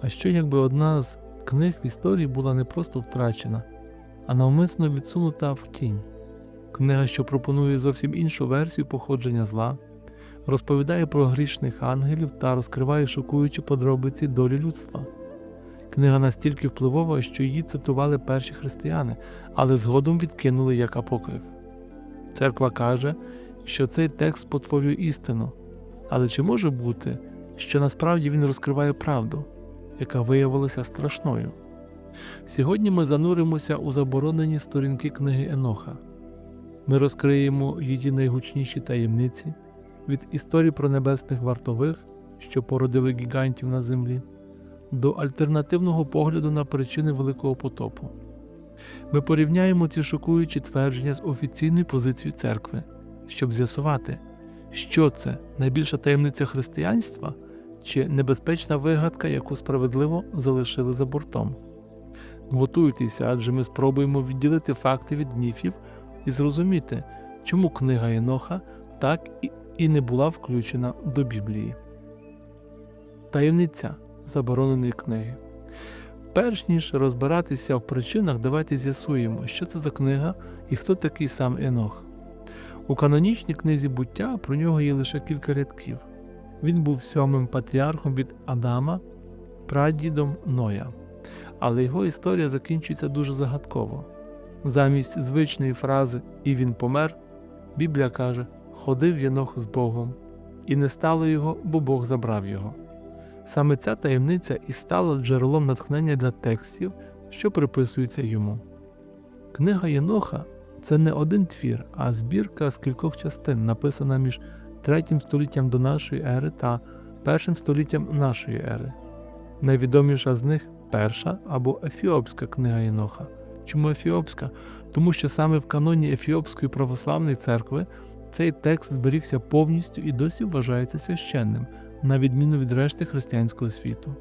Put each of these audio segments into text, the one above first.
А що якби одна з книг в історії була не просто втрачена, а навмисно відсунута в тінь? Книга, що пропонує зовсім іншу версію походження зла, розповідає про грішних ангелів та розкриває шокуючі подробиці долі людства. Книга настільки впливова, що її цитували перші християни, але згодом відкинули як апокриф. Церква каже, що цей текст спотворює істину, але чи може бути, що насправді він розкриває правду, яка виявилася страшною? Сьогодні ми зануримося у заборонені сторінки книги Еноха. Ми розкриємо її найгучніші таємниці від історії про небесних вартових, що породили гігантів на землі, до альтернативного погляду на причини Великого потопу. Ми порівняємо ці шокуючі твердження з офіційною позицією церкви, щоб з'ясувати, що це найбільша таємниця християнства чи небезпечна вигадка, яку справедливо залишили за бортом. Готуйтеся, адже ми спробуємо відділити факти від міфів і зрозуміти, чому книга Єноха так і- не була включена до Біблії. Таємниця забороненої книги. Перш ніж розбиратися в причинах, давайте з'ясуємо, що це за книга і хто такий сам Енох. У канонічній книзі буття про нього є лише кілька рядків. Він був сьомим патріархом від Адама, прадідом Ноя. Але його історія закінчується дуже загадково. Замість звичної фрази І він помер, Біблія каже Ходив Єнох з Богом, і не стало його, бо Бог забрав його. Саме ця таємниця і стала джерелом натхнення для текстів, що приписуються йому. Книга Єноха це не один твір, а збірка з кількох частин, написана між третім століттям до нашої ери та першим століттям нашої ери. Найвідоміша з них перша або Ефіопська книга Єноха. Чому Ефіопська? Тому що саме в каноні Ефіопської православної церкви цей текст зберігся повністю і досі вважається священним, на відміну від решти християнського світу.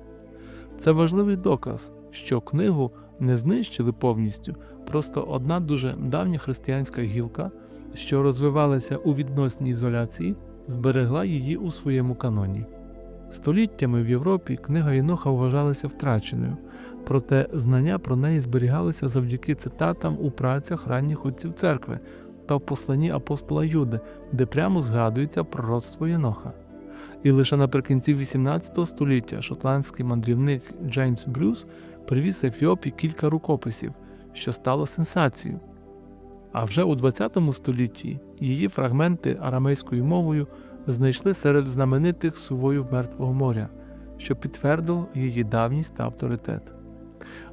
Це важливий доказ, що книгу не знищили повністю, просто одна дуже давня християнська гілка, що розвивалася у відносній ізоляції, зберегла її у своєму каноні. Століттями в Європі книга Єноха вважалася втраченою, проте знання про неї зберігалися завдяки цитатам у працях ранніх отців церкви та в посланні апостола Юди, де прямо згадується пророцтво Єноха. І лише наприкінці 18 століття шотландський мандрівник Джеймс Брюс привіз з Ефіопії кілька рукописів, що стало сенсацією. А вже у 20 столітті її фрагменти арамейською мовою знайшли серед знаменитих сувоїв Мертвого моря, що підтвердило її давність та авторитет.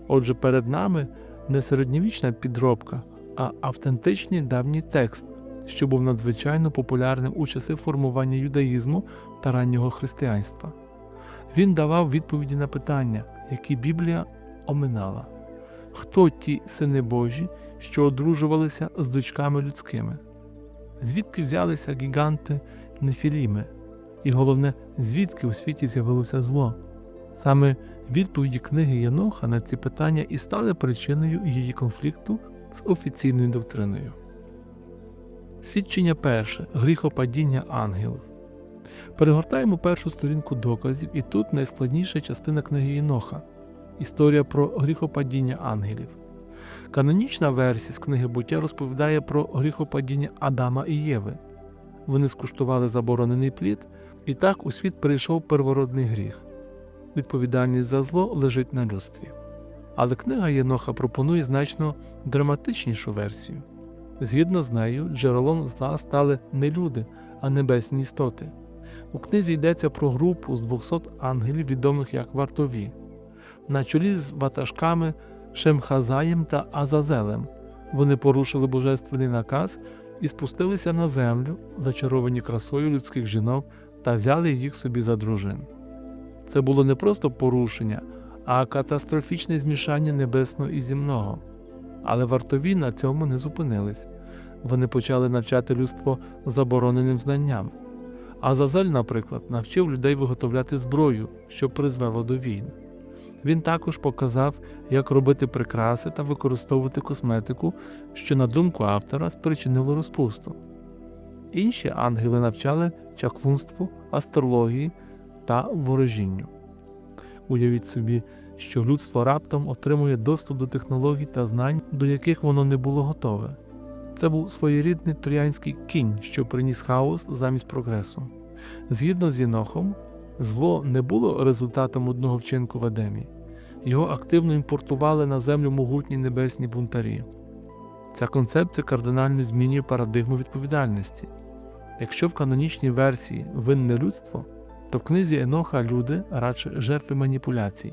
Отже, перед нами не середньовічна підробка, а автентичний давній текст, що був надзвичайно популярним у часи формування юдаїзму та раннього християнства. Він давав відповіді на питання, які Біблія оминала. Хто ті сини Божі, що одружувалися з дочками людськими? Звідки взялися гіганти Нефіліми? І головне, звідки у світі з'явилося зло? Саме відповіді книги Єноха на ці питання і стали причиною її конфлікту з офіційною доктриною. Свідчення перше гріхопадіння ангелів. Перегортаємо першу сторінку доказів, і тут найскладніша частина книги Єноха історія про гріхопадіння ангелів. Канонічна версія з книги буття розповідає про гріхопадіння Адама і Єви. Вони скуштували заборонений плід, і так у світ прийшов первородний гріх. Відповідальність за зло лежить на людстві. Але книга Єноха пропонує значно драматичнішу версію. Згідно з нею, джерелом зла стали не люди, а небесні істоти. У книзі йдеться про групу з 200 ангелів, відомих як вартові, на чолі з ватажками Шемхазаєм та Азазелем. Вони порушили божественний наказ і спустилися на землю, зачаровані красою людських жінок, та взяли їх собі за дружин. Це було не просто порушення, а катастрофічне змішання небесного і земного. Але вартові на цьому не зупинились. Вони почали навчати людство забороненим знанням. Азазель, наприклад, навчив людей виготовляти зброю, що призвело до війн. Він також показав, як робити прикраси та використовувати косметику, що, на думку автора, спричинило розпусту. Інші ангели навчали чаклунству, астрології та ворожінню. Уявіть собі, що людство раптом отримує доступ до технологій та знань, до яких воно не було готове. Це був своєрідний троянський кінь, що приніс хаос замість прогресу. Згідно з Єнохом, зло не було результатом одного вчинку в Едемі. Його активно імпортували на землю могутні небесні бунтарі. Ця концепція кардинально змінює парадигму відповідальності. Якщо в канонічній версії винне людство, то в книзі Еноха люди радше жертви маніпуляцій.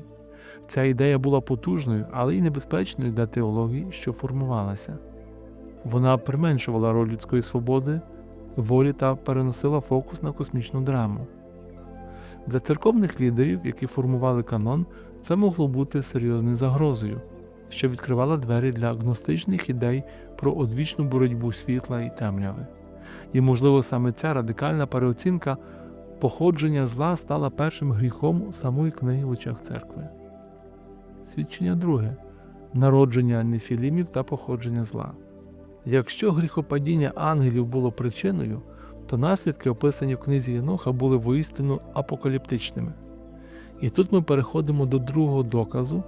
Ця ідея була потужною, але й небезпечною для теології, що формувалася. Вона применшувала роль людської свободи, волі та переносила фокус на космічну драму. Для церковних лідерів, які формували канон, це могло бути серйозною загрозою, що відкривала двері для агностичних ідей про одвічну боротьбу світла і темряви. І, можливо, саме ця радикальна переоцінка походження зла стала першим гріхом самої книги в очах церкви. Свідчення друге народження нефілімів та походження зла. Якщо гріхопадіння ангелів було причиною, то наслідки, описані в книзі Єноха, були воістину апокаліптичними. І тут ми переходимо до другого доказу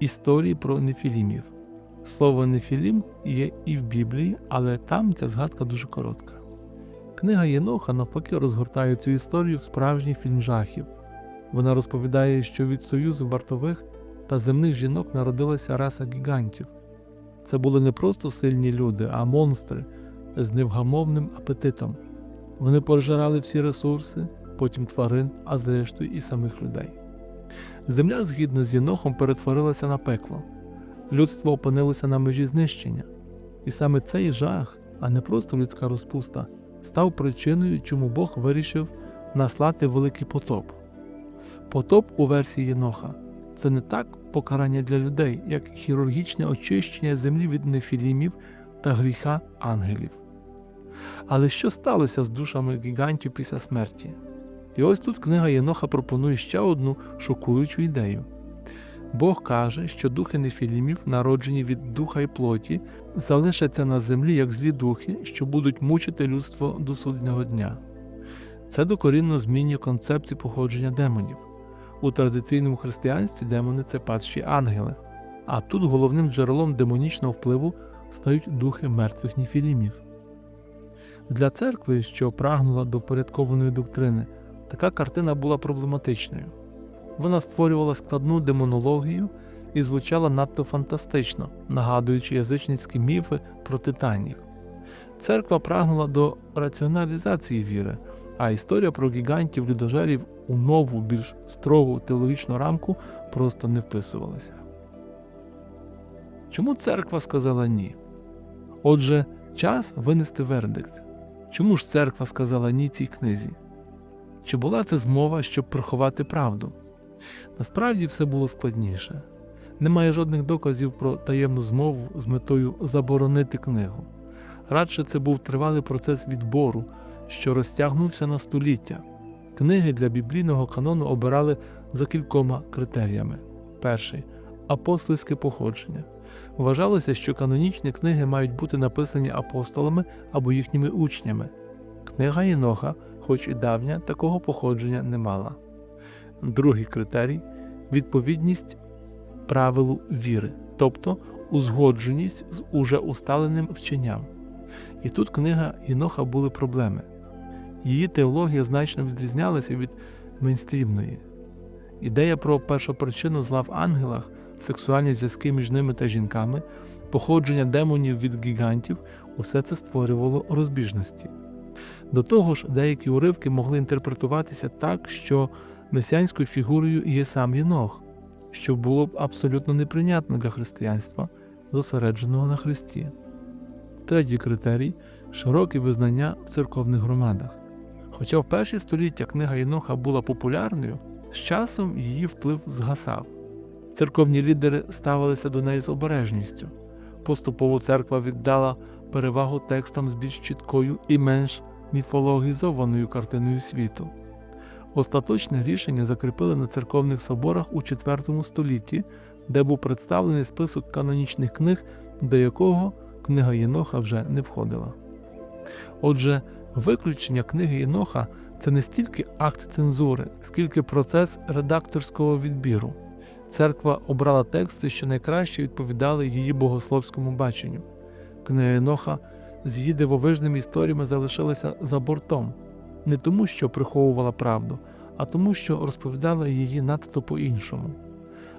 історії про нефілімів. Слово нефілім є і в Біблії, але там ця згадка дуже коротка. Книга Єноха навпаки розгортає цю історію в справжній фільм жахів. Вона розповідає, що від союзу вартових та земних жінок народилася раса гігантів. Це були не просто сильні люди, а монстри з невгамовним апетитом. Вони пожирали всі ресурси, потім тварин, а зрештою і самих людей. Земля, згідно з Єнохом, перетворилася на пекло. Людство опинилося на межі знищення. І саме цей жах, а не просто людська розпуста, став причиною, чому Бог вирішив наслати великий потоп. Потоп у версії Єноха це не так покарання для людей, як хірургічне очищення землі від нефілімів та гріха ангелів. Але що сталося з душами гігантів після смерті? І ось тут книга Єноха пропонує ще одну шокуючу ідею. Бог каже, що духи нефілімів, народжені від духа і плоті, залишаться на землі як злі духи, що будуть мучити людство до судного дня. Це докорінно змінює концепцію походження демонів. У традиційному християнстві демони це падші ангели, а тут головним джерелом демонічного впливу стають духи мертвих нефілімів. Для церкви, що прагнула до впорядкованої доктрини, така картина була проблематичною. Вона створювала складну демонологію і звучала надто фантастично, нагадуючи язичницькі міфи про титанів. Церква прагнула до раціоналізації віри, а історія про гігантів людожерів у нову, більш строгу теологічну рамку просто не вписувалася. Чому церква сказала ні? Отже, час винести вердикт. Чому ж церква сказала ні цій книзі? Чи була це змова, щоб приховати правду? Насправді все було складніше. Немає жодних доказів про таємну змову з метою заборонити книгу. Радше це був тривалий процес відбору, що розтягнувся на століття. Книги для біблійного канону обирали за кількома критеріями. Перший апостольське походження. Вважалося, що канонічні книги мають бути написані апостолами або їхніми учнями. Книга Єноха, хоч і давня, такого походження не мала. Другий критерій відповідність правилу віри, тобто узгодженість з уже усталеним вченням. І тут книга Єноха були проблеми. Її теологія значно відрізнялася від мейнстрімної. Ідея про першопричину зла в ангелах, сексуальні зв'язки між ними та жінками, походження демонів від гігантів усе це створювало розбіжності. До того ж, деякі уривки могли інтерпретуватися так, що месіанською фігурою є сам Єнох, що було б абсолютно неприйнятно для християнства, зосередженого на Христі. Третій критерій широке визнання в церковних громадах. Хоча в перші століття книга Єноха була популярною, з часом її вплив згасав. Церковні лідери ставилися до неї з обережністю. Поступово церква віддала перевагу текстам з більш чіткою і менш міфологізованою картиною світу. Остаточне рішення закріпили на церковних соборах у IV столітті, де був представлений список канонічних книг, до якого книга Єноха вже не входила. Отже, виключення книги Єноха це не стільки акт цензури, скільки процес редакторського відбіру. Церква обрала тексти, що найкраще відповідали її богословському баченню. Книга Еноха з її дивовижними історіями залишилася за бортом, не тому, що приховувала правду, а тому, що розповідала її надто по-іншому.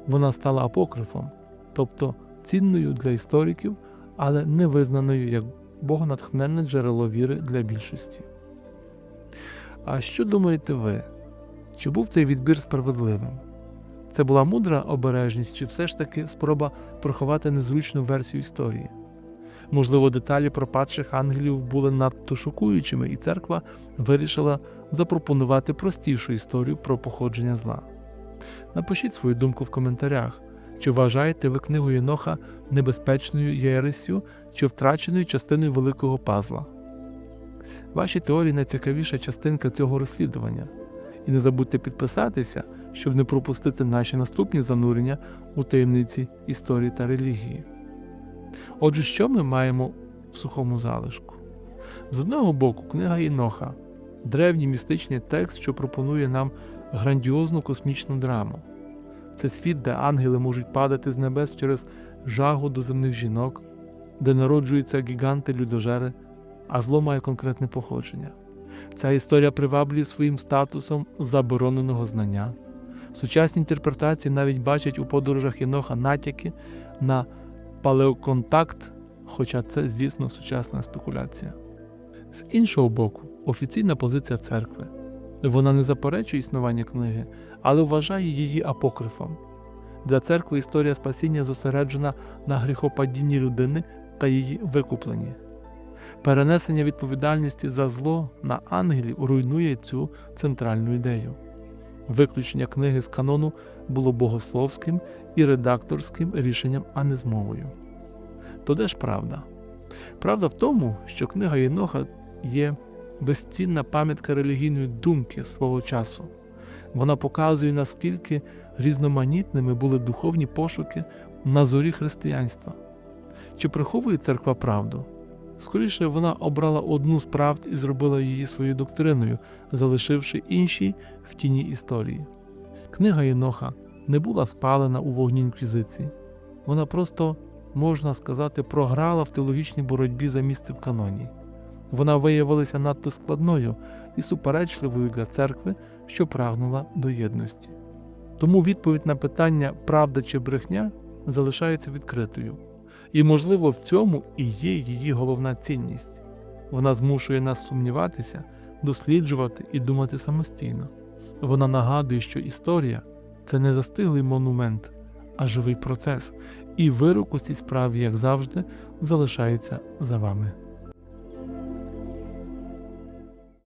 Вона стала апокрифом, тобто цінною для істориків, але не визнаною як богонатхненне джерело віри для більшості. А що думаєте ви? Чи був цей відбір справедливим? Це була мудра обережність, чи все ж таки спроба приховати незручну версію історії? Можливо, деталі про падших ангелів були надто шокуючими, і церква вирішила запропонувати простішу історію про походження зла. Напишіть свою думку в коментарях, чи вважаєте ви книгу Єноха небезпечною єресю чи втраченою частиною великого пазла. Ваші теорії найцікавіша частинка цього розслідування. І не забудьте підписатися, щоб не пропустити наші наступні занурення у таємниці історії та релігії. Отже, що ми маємо в сухому залишку? З одного боку, книга Іноха древній містичний текст, що пропонує нам грандіозну космічну драму. Це світ, де ангели можуть падати з небес через жагу до земних жінок, де народжуються гіганти-людожери, а зло має конкретне походження. Ця історія приваблює своїм статусом забороненого знання. Сучасні інтерпретації навіть бачать у подорожах Єноха натяки на палеоконтакт, хоча це, звісно, сучасна спекуляція. З іншого боку, офіційна позиція церкви. Вона не заперечує існування книги, але вважає її апокрифом. Для церкви історія спасіння зосереджена на гріхопадінні людини та її викупленні. Перенесення відповідальності за зло на ангелів руйнує цю центральну ідею. Виключення книги з канону було богословським і редакторським рішенням, а не змовою. То де ж правда? Правда в тому, що книга Єноха є безцінна пам'ятка релігійної думки свого часу. Вона показує, наскільки різноманітними були духовні пошуки на зорі християнства. Чи приховує церква правду? Скоріше, вона обрала одну з правд і зробила її своєю доктриною, залишивши інші в тіні історії. Книга Єноха не була спалена у вогні інквізиції. Вона просто, можна сказати, програла в теологічній боротьбі за місце в каноні. Вона виявилася надто складною і суперечливою для церкви, що прагнула до єдності. Тому відповідь на питання правда чи брехня залишається відкритою. І, можливо, в цьому і є її головна цінність. Вона змушує нас сумніватися, досліджувати і думати самостійно. Вона нагадує, що історія це не застиглий монумент, а живий процес, і вирок у цій справі, як завжди, залишається за вами.